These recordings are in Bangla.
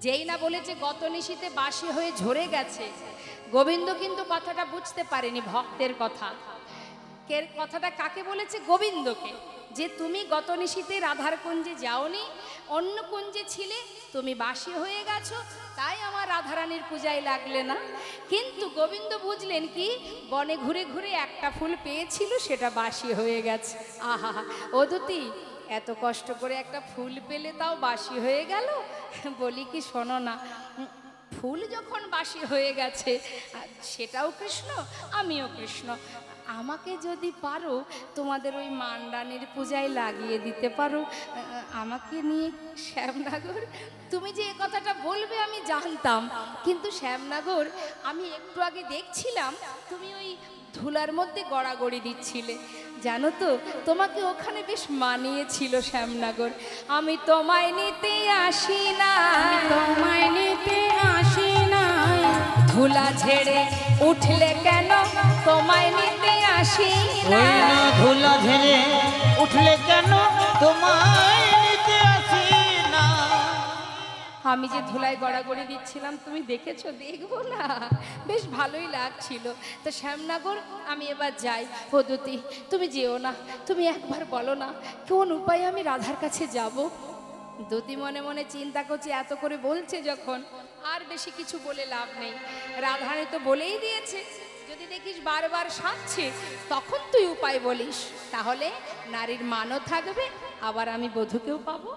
যেই না বলেছে গত নিশীতে বাসি হয়ে ঝরে গেছে। গোবিন্দ কিন্তু কথাটা বুঝতে পারেনি ভক্তের কথা। কে কথাটা কাকে বলেছে? গোবিন্দকে। যে তুমি গত নিশীতে রাধার কুঞ্জে যাওনি, অন্য কুঞ্জে ছিলে, তুমি বাসি হয়ে গেছো, তাই আমার রাধারানীর পূজায় লাগলে না। কিন্তু গোবিন্দ বুঝলেন কি, বনে ঘুরে ঘুরে একটা ফুল পেয়েছিল, সেটা বাসি হয়ে গেছে। আহা অদুতি এত কষ্ট করে একটা ফুল পেলে তাও বাসি হয়ে গেল? বলি কি, শোনো না ফুল যখন বাসি হয়ে গেছে সেটাও কৃষ্ণ, আমিও কৃষ্ণ। আমাকে যদি পারো তোমাদের ওই মান্ডানির পূজায় লাগিয়ে দিতে পারো। আমাকে নিয়ে শ্যামনগর? তুমি যে এ কথাটা বলবে আমি জানতাম। কিন্তু শ্যামনগর আমি একটু আগে দেখছিলাম তুমি ওই ধুলার মধ্যে গড়াগড়ি দিচ্ছিলে। জানো তো তোমাকে ওখানে বেশ মানিয়েছিল শ্যামনগর। আমি তোমায় নিতে আসি না। তোমায় নিতে আসি নাই ধুলা ঝেড়ে উঠলে কেন? তোমায় নিতে আসি না। না ধুলা ঝেড়ে উঠলে কেন তোমায় নিতে আসি না? আমি যে ধুলায় গড়াগড়ি দিচ্ছিলাম তুমি দেখেছ? দেখব না। বেশ ভালোই লাগছিল। তো শ্যামনগর আমি এবার যাই। পদ্ধতি তুমি যেও না। তুমি একবার বলো না কোন উপায়ে আমি রাধার কাছে যাব? দুতি মনে মনে চিন্তা করছে এত করে বলছে যখন। আর বেশি কিছু বলে লাভ নেই। রাধারানী তো বলেই দিয়েছে যদি দেখিস বারবার সাজছে, তখন তুই উপায় বলিস। তাহলে নারীর মানও থাকবে, আবার আমি বধূকেও পাবো।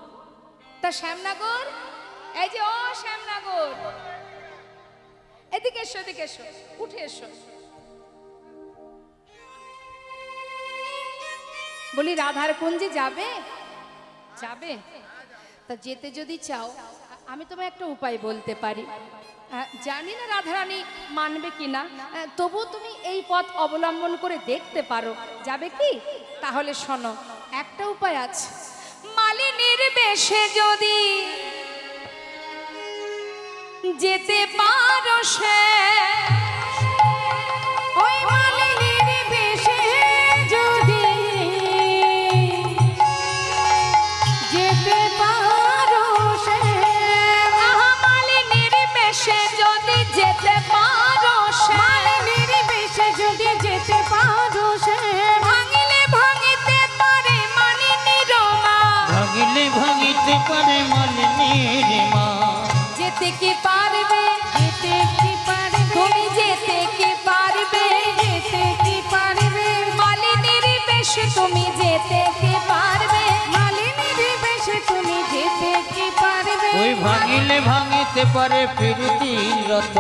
তা শ্যামনগর, এই যে ও শ্যামনগর। এদিকে এসো এদিকে এসো, উঠে এসো। বলি, রাধার কুঞ্জে যাবে? যাবে? তা যেতে যদি চাও, আমি তোমায় একটা উপায় বলতে পারি। জানি না রাধারানী মানবে কি না তবু তুমি এই পথ অবলম্বন করে দেখতে পারো। যাবে কি? তাহলে শোনো, একটা উপায় আছে। মালিনীর বেশে যদি যেতে পারো সে ভাঙিলে ভাঙিতে পারে ফিরতি রত।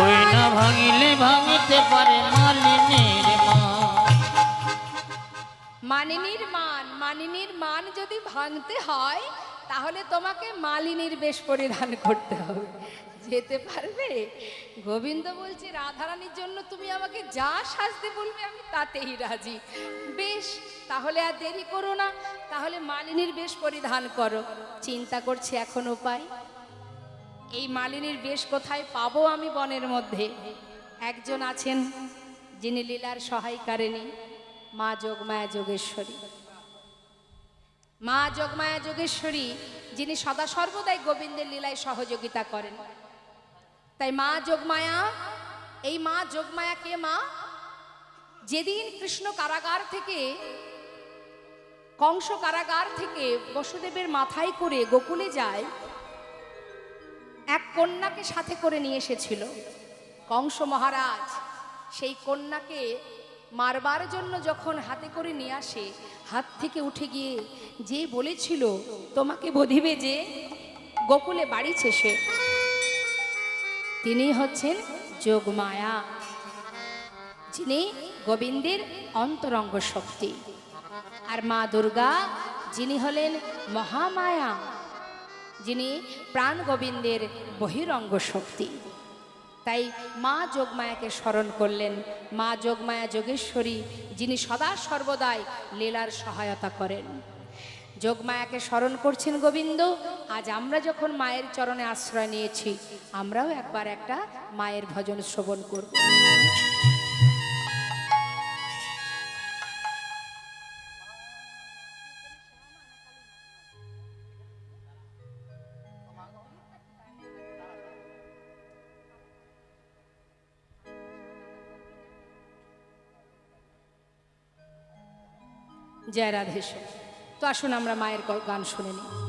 ওই না ভাঙিলে ভাঙিতে পারে মালিনীর মানিনীর মান মানিনীর মান যদি ভাঙতে হয় তাহলে তোমাকে মালিনীর বেশ পরিধান করতে হবে। যেতে পারবে? গোবিন্দ বলছে, রাধারানীর জন্য তুমি আমাকে যা সাজতে বলবে, আমি তাতেই রাজি। বেশ, তাহলে আর দেরি করো না, তাহলে মালিনীর বেশ পরিধান করো। চিন্তা করছি এখন উপায়। এই মালিনীর বেশ কোথায় পাবো আমি বনের মধ্যে? একজন আছেন, যিনি লীলার সহায়কারিণী, মা যোগমায়া যোগেশ্বরী। মা যোগমায়া যোগেশ্বরী, যিনি সদা সর্বদাই গোবিন্দের লীলায় সহযোগিতা করেন। তাই মা যোগমায়া, এই মা যোগমায়া কে মা? যেদিন কৃষ্ণ কারাগার থেকে, কংস কারাগার থেকে বসুদেবের মাথায় করে গোকুলে যায়, এক কন্যাকে সাথে করে নিয়ে এসেছিল। কংস মহারাজ, সেই কন্যাকে মারবার জন্য যখন হাতে করে নিয়ে আসে, হাত থেকে উঠে গিয়ে যে বলেছিল, তোমাকে বধিবে যে গোকুলে বাড়িছে সে তিনি হচ্ছেন যোগমায়া, যিনি গোবিন্দের অন্তরঙ্গ শক্তি। আর মা দুর্গা, যিনি হলেন মহামায়া, যিনি প্রাণ গোবিন্দের বহিরঙ্গ শক্তি। তাই মা যোগমায়াকে স্মরণ করলেন। মা যোগমায়া যোগেশ্বরী, যিনি সদা সর্বদাই লীলার সহায়তা করেন। যোগমায়াকে স্মরণ করছেন গোবিন্দ, আজ আমরা যখন মায়ের চরণে আশ্রয় নিয়েছি, আমরাও একবার একটা মায়ের ভজন শ্রবণ করব। জয় রাধেশ্বর তো আসুন আমরা মায়ের গান শুনে নিই।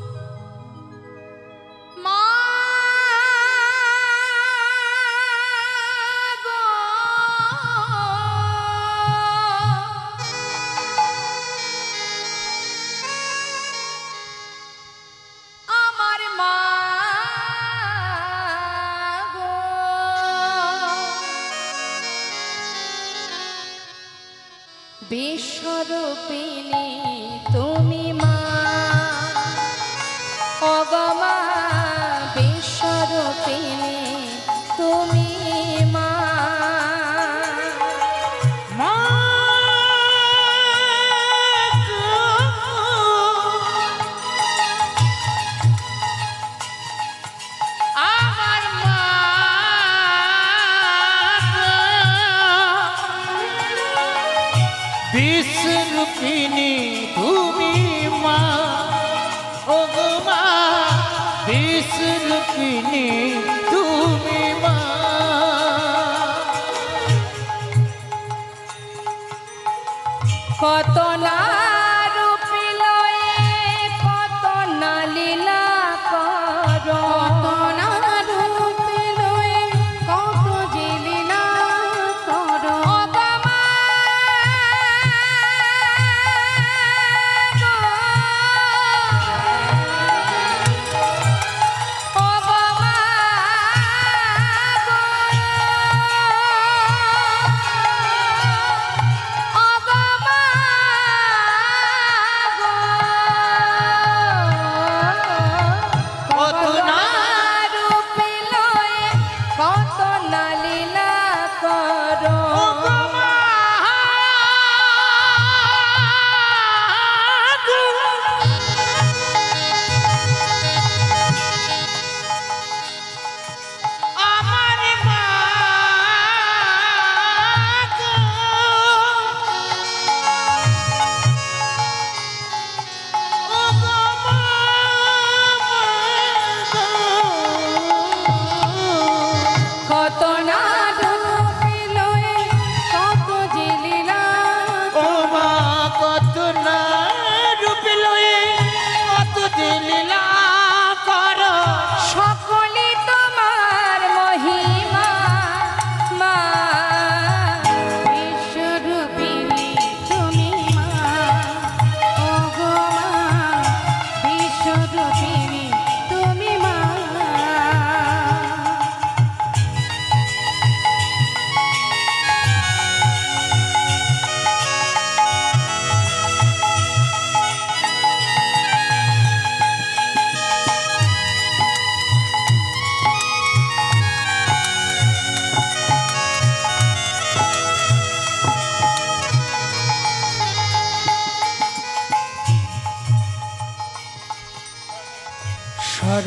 পেলে তুমি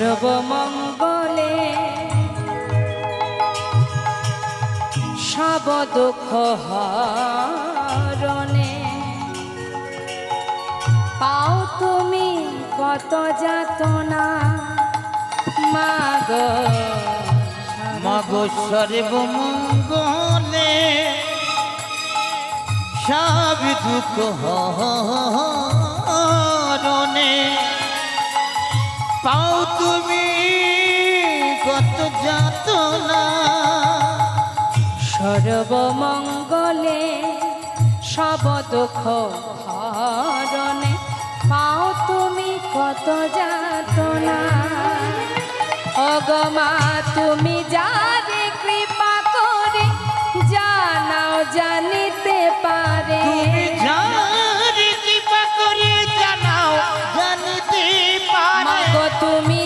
সর্বমঙ্গলে সব দুঃখ হরণে। পাও তুমি কত যাতনা, মাগ মগ সর্বমঙ্গলে, সব দুঃখ হরণে। পাও তুমি কত যাতনা। সর্বমঙ্গলে সব দুঃখ হরণে পাও তুমি কত যাতনা। অগমা তুমি যারে কৃপা করে জানাও জানিতে পারে। তুমি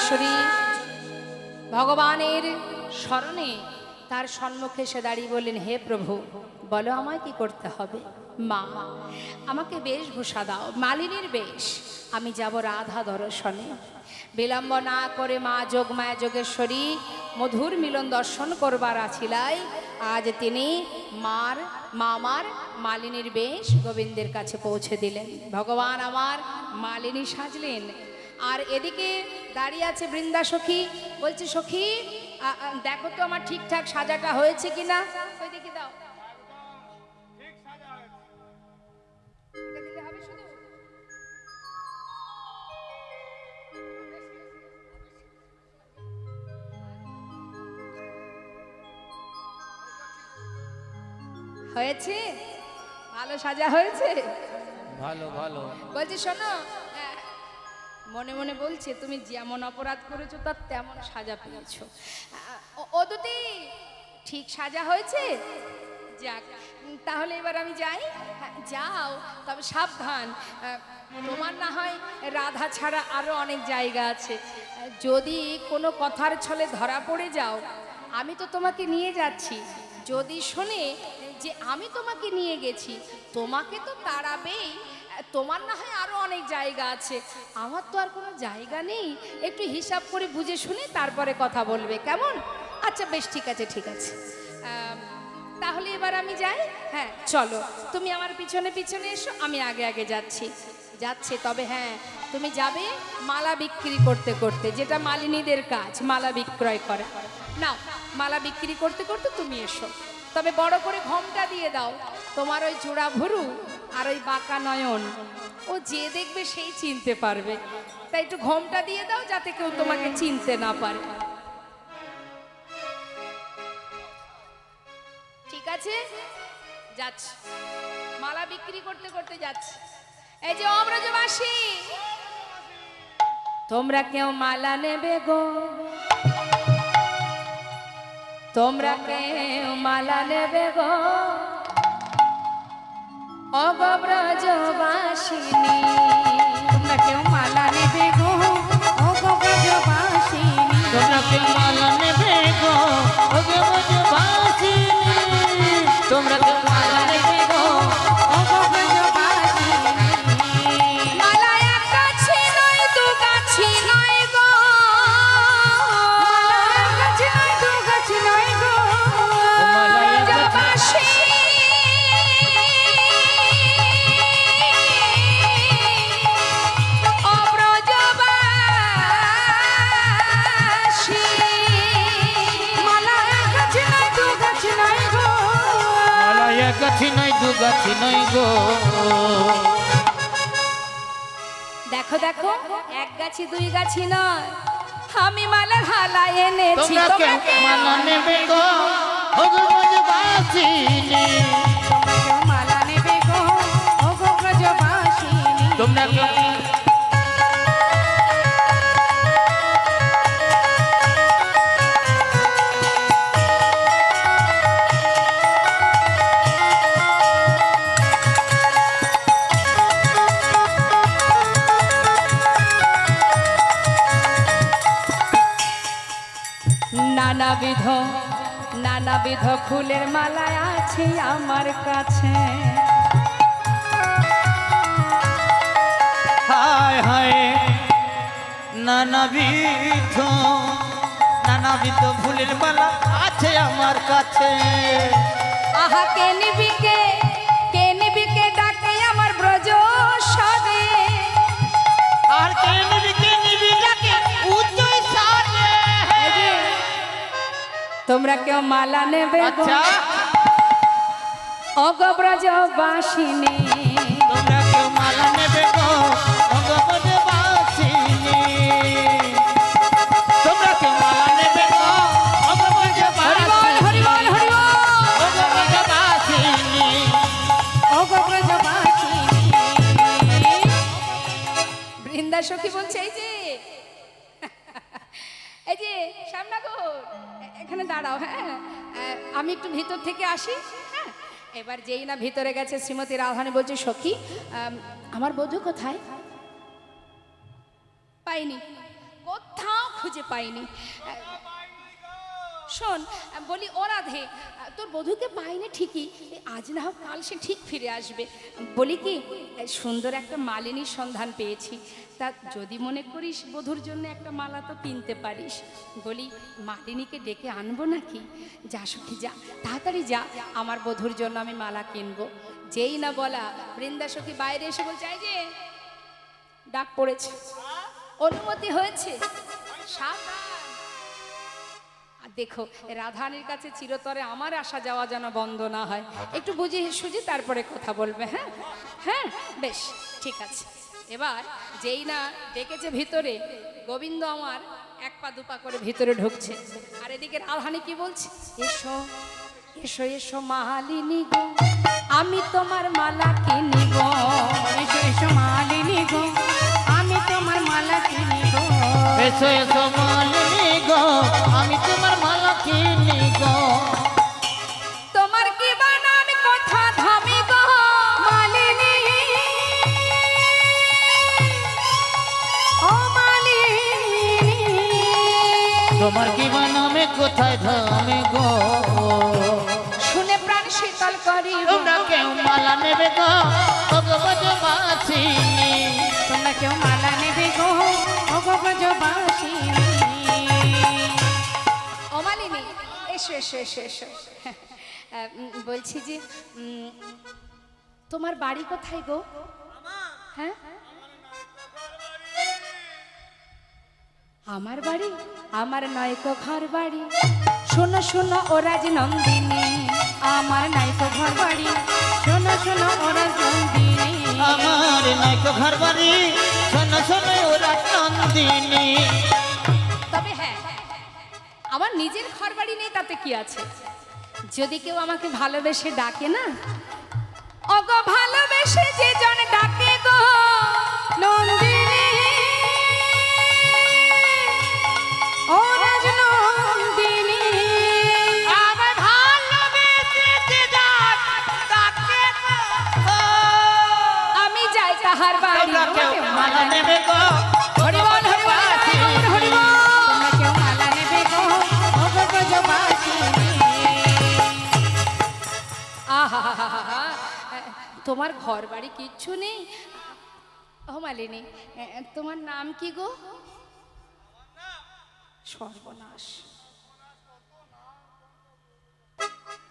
যোগেশ্বরী ভগবানের স্মরণে তার সম্মুখে সে দাঁড়িয়ে বললেন, হে প্রভু, বলো আমায় কি করতে হবে? মা, আমাকে বেশভূষা দাও, মালিনীর বেশ, আমি যাব রাধা দর্শনে। বিলম্ব না করে মা যোগমায়া যোগেশ্বরী মধুর মিলন দর্শন করবার আছিলাই আজ তিনি মার, মামার, মালিনীর বেশ গোবিন্দের কাছে পৌঁছে দিলেন। ভগবান আমার মালিনী সাজলেন আর এদিকে দাঁড়িয়ে আছে বৃন্দা সখী। বলছে সখী দেখো তো আমার ঠিকঠাক সাজাটা হয়েছে কিনা? ওই দেখি দাও? হয়েছে? ভালো সাজা হয়েছে? ভালো ভালো। বলছি শোনো মনে মনে বলছে তুমি যেমন অপরাধ করেছ তার তেমন সাজা পেয়েছ। দুটি ঠিক সাজা হয়েছে? যাক তাহলে এবার আমি যাই। হ্যাঁ, যাও তবে সাবধান। তোমার না হয় রাধা ছাড়া আরও অনেক জায়গা আছে। যদি কোনো কথার ছলে ধরা পড়ে যাও আমি তো তোমাকে নিয়ে যাচ্ছি। যদি শোনে যে আমি তোমাকে নিয়ে গেছি তোমাকে তো তাড়াবেই। তোমার না হয় আরও অনেক জায়গা আছে। আমার তো আর কোনো জায়গা নেই। একটু হিসাব করে বুঝে শুনে তারপরে কথা বলবে, কেমন? আচ্ছা বেশ, ঠিক আছে ঠিক আছে। তাহলে এবার আমি যাই? হ্যাঁ চলো। তুমি আমার পিছনে পিছনে এসো, আমি আগে আগে যাচ্ছি। যাচ্ছে, তবে হ্যাঁ তুমি যাবে মালা বিক্রি করতে করতে, যেটা মালিনীদের কাজ, মালা বিক্রয় করা। নাও, মালা বিক্রি করতে করতে তুমি এসো। তবে বড় করে ঘমটা দিয়ে দাও। তোমার ওই জোড়া ভরু আর ওই বাঁকা নয়ন, ও যে দেখবে সেই চিনতে পারবে। তাই একটু ঘমটা দিয়ে দাও যাতে কেউ তোমাকে চিনতে না পারে। ঠিক আছে? যাচ্ছি। মালা বিক্রি করতে করতে যাচ্ছি। এই যে অমরাজবাসী, তোমরা কেউ মালা নেবে গো? তোমরা কেউ মালা নেবে গো? অগব্রজবাসিনী তোমরা কেউ মালা নেবে গো ও গো ব্রজবাসিনী তোমরা কেউ মালা নেবে গো ওগে ব্রজবাসিনী তোমরা কেউ মালা নেবে গাছি নয় গো। দেখো দেখো এক গাছি দুই গাছি নয়। আমি মালার হালা এনেছি তোমরা কেউ মালা নেবে গো? ওগে ব্রজবাসিনী তোমরা মালা নেবে গো? ব্রজবাসিনী নানাবিধ নানাবিধ ফুলের মালা আছে আমার কাছে। হায় হায় নানাবিধ নানাবিধ ফুলের মালা আছে আমার কাছে। আহা কে নিবি কে তোমরা কেউ মালা নেবে আচ্ছা। অগব্রজবাসিনী তোমরা কেউ মালা নেবে গো? ভগবতে বাসিনী তোমরা কেউ মালা নেবে বাসিনী বৃন্দা সখী বলছে এই যে। এই যে এ- এখানে দাঁড়াও হ্যাঁ এ, আমি একটু ভিতর থেকে আসি হ্যাঁ। এবার যেই না ভিতরে গেছে শ্রীমতী রাধানি বলছে সখী আমার বধু কোথায়? পাইনি। কোথাও খুঁজে পাইনি। শোন, বলি ও রাধে, তোর বধূকে পাইনি ঠিকই, আজ না হোক কাল সে ঠিক ফিরে আসবে। বলি কি, সুন্দর একটা মালিনীর সন্ধান পেয়েছি। তা যদি মনে করিস বধূর জন্য একটা মালা তো কিনতে পারিস, বলি মালিনীকে ডেকে আনব নাকি? যা সখী, যা, তাড়াতাড়ি যা, আমার বধূর জন্য আমি মালা কিনবো। যেই না বলা, বৃন্দা সখী বাইরে এসে বলছে, "এই যে, ডাক পড়েছে। অনুমতি হয়েছে। আর দেখো, রাধানির কাছে চিরতরে আমার আসা যাওয়া যেন বন্ধ না হয়। একটু বুঝে সুঝে তারপরে কথা বলবে হ্যাঁ? হ্যাঁ? বেশ, ঠিক আছে। এবার যেই না ডেকেছে ভিতরে, গোবিন্দ আমার এক পা দুপা করে ভিতরে ঢুকছে। আর এদিকে রাধানি কি বলছে? এসো এসো এসো মালিনী গো, আমি তোমার মালা কিনিব। এসো এসো মালিনী গো, আমি তোমার মালা কিনি গো এসো এসো মালিনী গো, আমি তোমার গো। তোমার কি কথা ধামি গো মালিনী? ও মালিনী। তোমার কি কোথায় ধামে গো। শুনে প্রাণ শীতল করি কেউ মালা নেবে গো ভগবত বাসিনী। তোমরা কেউ মালা নেবে গো ও গো এসো এসো এসো এসো। বলছি যে তোমার বাড়ি কোথায় গো? হ্যাঁ? আমার বাড়ি? আমার নয়কো ঘর বাড়ি। শোনো শোনো ও রাজনন্দিনী আমার নাই তো ঘর বাড়ি। শোনো শোনো ওরা নন্দিনী আমার নাইকো ঘর বাড়ি। শোনো শোনো ওরা নন্দিনী আমার নিজের ঘর বাড়ি নেই তাতে কি আছে? যদি কেউ আমাকে ভালোবেসে ডাকে না? অগো ভালোবেসে যে জন ডাকে গো নন্দিনী। ও রাজ নন্দিনী। আমার ভালোবেসে যে যাক তাকে গো। আমি যাই তাহার বাড়ি। মালা নেবে গো। তোমার ঘর বাড়ি কিচ্ছু নেই? ও মালিনী তোমার নাম কি গো? সর্বনাশ।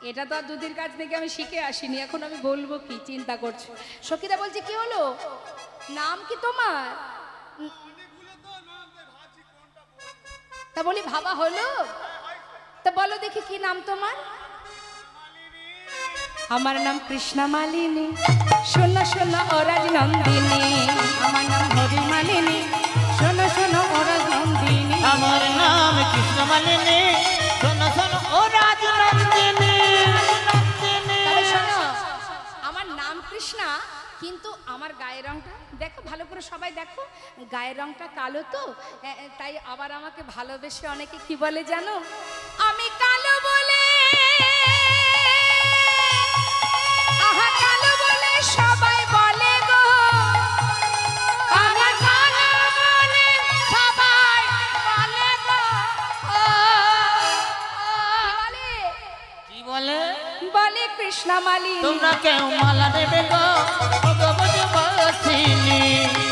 এটা তো আর দুদিন কাছ থেকে আমি শিখে আসিনি, এখন আমি বলব কি, চিন্তা করছ। সখীরা বলছে, কি হলো? নাম কি তোমার? তা বলি, ভাবা হলো? তা বলো দেখি কি নাম তোমার? আমার নাম কৃষ্ণা মালিনী। শোনো শোনো ওরাজ নন্দিনী। আমার নাম হরি মালিনী। শোনো শোনো ওরা নন্দিনী। আমার নাম কৃষ্ণ মালিনী। শোনো শোনো ও রাজ নন্দিনী শোনো আমার নাম কৃষ্ণা কিন্তু আমার গায়ের রংটা দেখো ভালো করে সবাই দেখো গায়ের রংটা কালো তো তাই আবার আমাকে ভালোবেসে অনেকে কি বলে জানো? আমি কালো বলে বলে কৃষ্ণা মালিনী। তোমরা কেউ মালা নেবে গো? ভগবত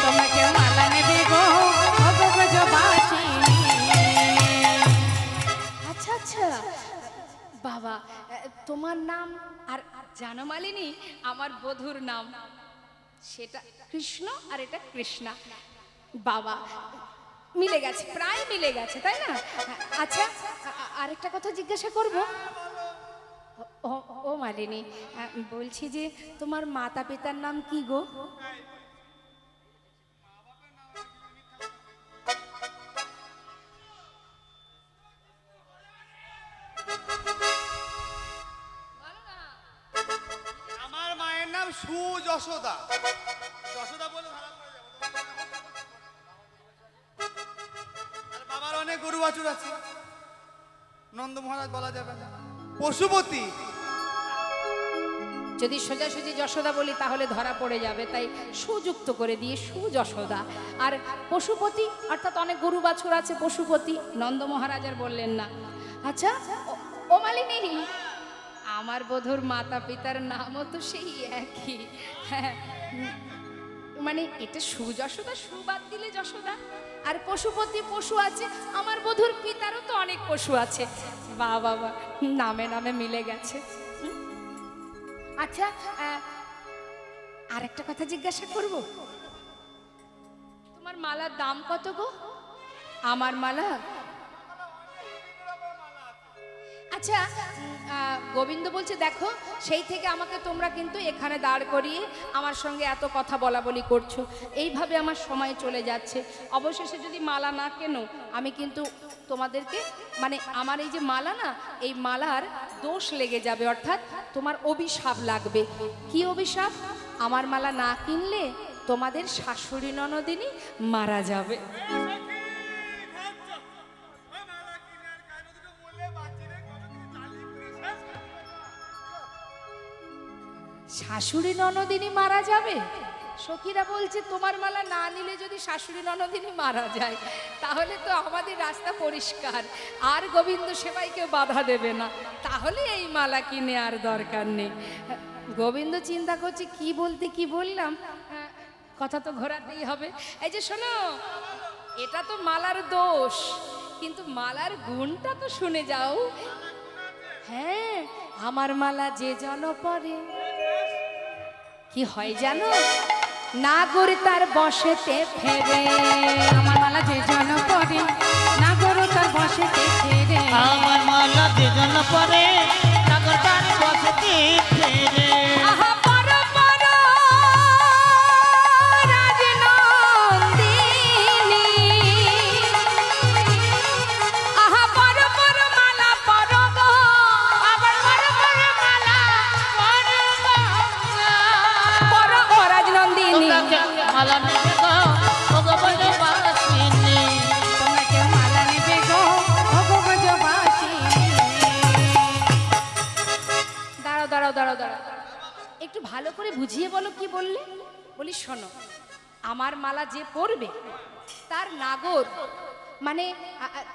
তোমরা কেউ মালা নেবে গো? আচ্ছা আচ্ছা। বাবা তোমার নাম আর জানো মালিনী? আমার বধুর নাম। সেটা কৃষ্ণ আর এটা কৃষ্ণা। বাবা মিলে গেছে প্রায় মিলে গেছে তাই না? আচ্ছা আরেকটা কথা জিজ্ঞাসা করব? ও ও মালিনী বলছি যে তোমার মাতা পিতার নাম কি গো? আমার মায়ের নাম সুযশোদা। যশোদা বলে বাবার অনেক গরু বাছুর আছে। নন্দ মহারাজ বলা যাবে না। পশুপতি। যদি সোজাসুজি যশোদা বলি, তাহলে ধরা পড়ে যাবে। তাই সুযুক্ত করে দিয়ে সুযশোদা আর পশুপতি, অর্থাৎ অনেক গরু বাছুর আছে পশুপতি, নন্দ মহারাজার বললেন না। আচ্ছা ও- মালিনী, আমার বধুর মাতা পিতার নামও তো সেই একই। হ্যাঁ মানে এটা সুযশোদা, সুবাদ দিলে যশোদা। আর পশুপতি পশু আছে, আমার বধুর পিতারও তো অনেক পশু আছে। বা বাবা নামে নামে মিলে গেছে? আচ্ছা আর একটা কথা জিজ্ঞাসা করব? তোমার মালার দাম কত গো? আমার মালা আচ্ছা গোবিন্দ বলছে, দেখো, সেই থেকে আমাকে তোমরা কিন্তু এখানে দাঁড় করিয়ে আমার সঙ্গে এত কথা বলা বলি করছ। এইভাবে আমার সময় চলে যাচ্ছে। অবশেষে যদি মালা না কেনো, আমি কিন্তু তোমাদেরকে মানে আমার এই যে মালা না, এই মালার দোষ লেগে যাবে, অর্থাৎ তোমার অভিশাপ লাগবে। কি অভিশাপ? আমার মালা না কিনলে তোমাদের শাশুড়ি ননদিনী মারা যাবে। শাশুড়ি ননদিনী মারা যাবে? সখীরা বলছে, তোমার মালা না নিলে যদি শাশুড়ি ননদিনী মারা যায়, তাহলে তো আমাদের রাস্তা পরিষ্কার। আর গোবিন্দ সেবাই কেউ বাধা দেবে না। তাহলে এই মালা কিনে আর দরকার নেই। গোবিন্দ চিন্তা করছে, কি বলতে কি বললাম? কথা তো ঘোরাতেই হবে। এই যে শোনো, এটা তো মালার দোষ, কিন্তু মালার গুণটা তো শুনে যাও। হ্যাঁ আমার মালা যে জন পরে। কি হয় জানো? নাগর তার বসেতে ফেরে। আমার মালা যে জন পরে না গরু তার বসেতে ফেরে। আমার মালা যে জন পরে একটু ভালো করে বুঝিয়ে বলো কি বললে? বলি শোনো, আমার মালা যে পরবে, তার নাগর মানে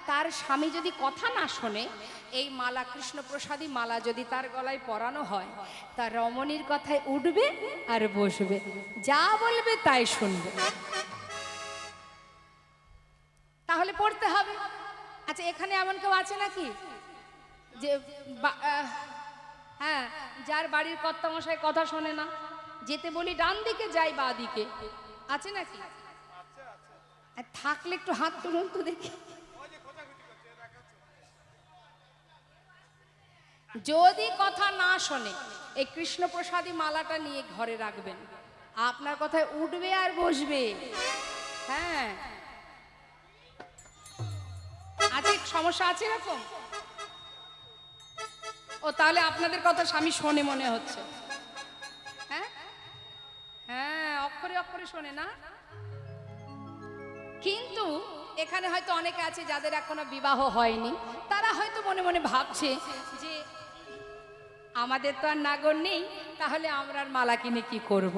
তার স্বামী যদি কথা না শোনে এই মালা কৃষ্ণপ্রসাদী মালা যদি তার গলায় পরানো হয় তার রমণীর কথায় উঠবে আর বসবে। যা বলবে তাই শুনবে। তাহলে পড়তে হবে। আচ্ছা এখানে এমন কেউ আছে নাকি? যে হ্যাঁ যার বাড়ির কর্তামশাই কথা শোনে না। যেতে বলি ডান দিকে, যাই বা দিকে। আছে নাকি? থাকলে একটু হাত তুলুন তো দেখি। যদি কথা না শোনে, এই কৃষ্ণপ্রসাদী মালাটা নিয়ে ঘরে রাখবেন। আপনার কথায় উঠবে আর বসবে। হ্যাঁ। আছে, সমস্যা আছে এরকম? ও, তাহলে আপনাদের কথা স্বামী শোনে মনে হচ্ছে। হ্যাঁ? হ্যাঁ অক্ষরে অক্ষরে শোনে না? কিন্তু এখানে হয়তো অনেকে আছে যাদের এখনও বিবাহ হয়নি, তারা হয়তো মনে মনে ভাবছে যে আমাদের তো আর নাগর নেই, তাহলে আমরা আর মালা কিনে কি করব।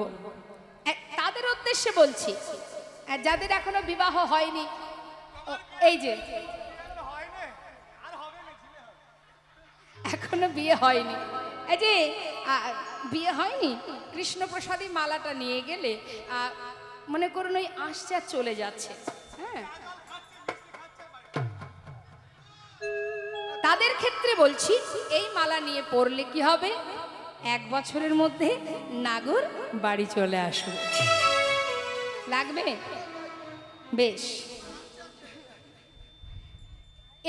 তাদের উদ্দেশ্যে বলছি যাদের এখনও বিবাহ হয়নি এই যে, এখনও বিয়ে হয়নি এই যে বিয়ে হয়নি কৃষ্ণপ্রসাদী মালাটা নিয়ে গেলে মনে করুন ওই আসছে আর চলে যাচ্ছে হ্যাঁ তাদের ক্ষেত্রে বলছি, এই মালা নিয়ে পড়লে কি হবে? এক বছরের মধ্যে নাগর বাড়ি চলে আসবে। লাগবে? বেশ।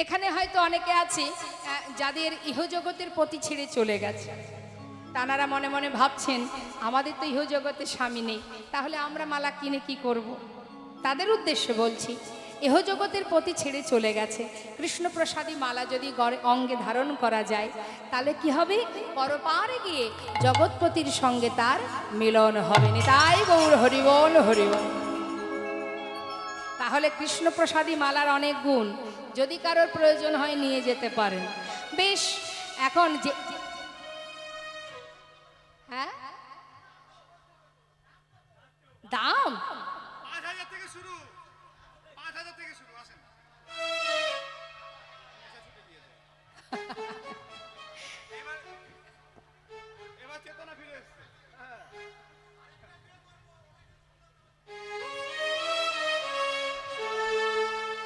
এখানে হয়তো অনেকে আছে যাদের ইহজগতের প্রতি ছেড়ে চলে গেছে। তানারা মনে মনে ভাবছেন, আমাদের তো ইহজগতে স্বামী নেই, তাহলে আমরা মালা কিনে কি করব। তাদের উদ্দেশ্যে বলছি ইহজগতের প্রতি ছেড়ে চলে গেছে। কৃষ্ণপ্রসাদী মালা যদি গড়ে অঙ্গে ধারণ করা যায়, তাহলে কি হবে? পরপারে গিয়ে জগৎপতির সঙ্গে তার মিলন হবে না। তাই গৌর হরিবল হরিবল তাহলে কৃষ্ণপ্রসাদী মালার অনেক গুণ যদি কারোর প্রয়োজন হয় নিয়ে যেতে পারেন। বেশ, এখন যে হ্যাঁ? দাম?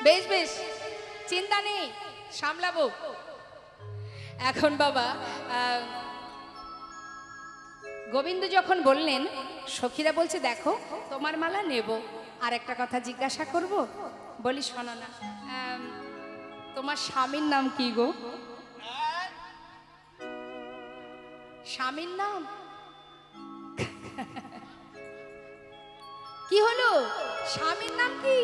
বেশ বেশ। চিন্তা নেই, সামলাবো। এখন বাবা গোবিন্দ যখন বললেন, সখীরা বলছে, দেখো, তোমার মালা নেব। আর একটা কথা জিজ্ঞাসা করব? বলি, শোনো না তোমার স্বামীর নাম কি গো? স্বামীর নাম? কি হলো? স্বামীর নাম কি?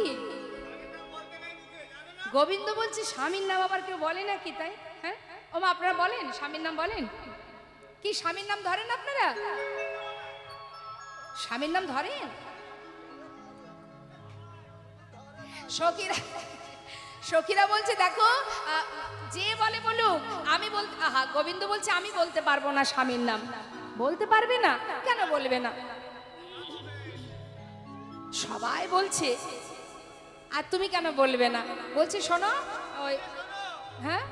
গোবিন্দ বলছে, স্বামীর নাম আবার কেউ বলে না কি তাই? হ্যাঁ? ওমা, আপনারা বলেন, স্বামীর নাম বলেন। কি স্বামীর নাম ধরেন আপনারা? স্বামীর নাম ধরেন? সখীরা সখীরা বলছে, দেখো যে বলে বলুক, আমি বল, আহা, গোবিন্দ বলছে, আমি বলতে পারব না স্বামীর নাম। বলতে পারবে না? কেন বলবে না? সবাই বলছে আর তুমি কেন বলবে না? বলছি শোনো ওই হ্যাঁ?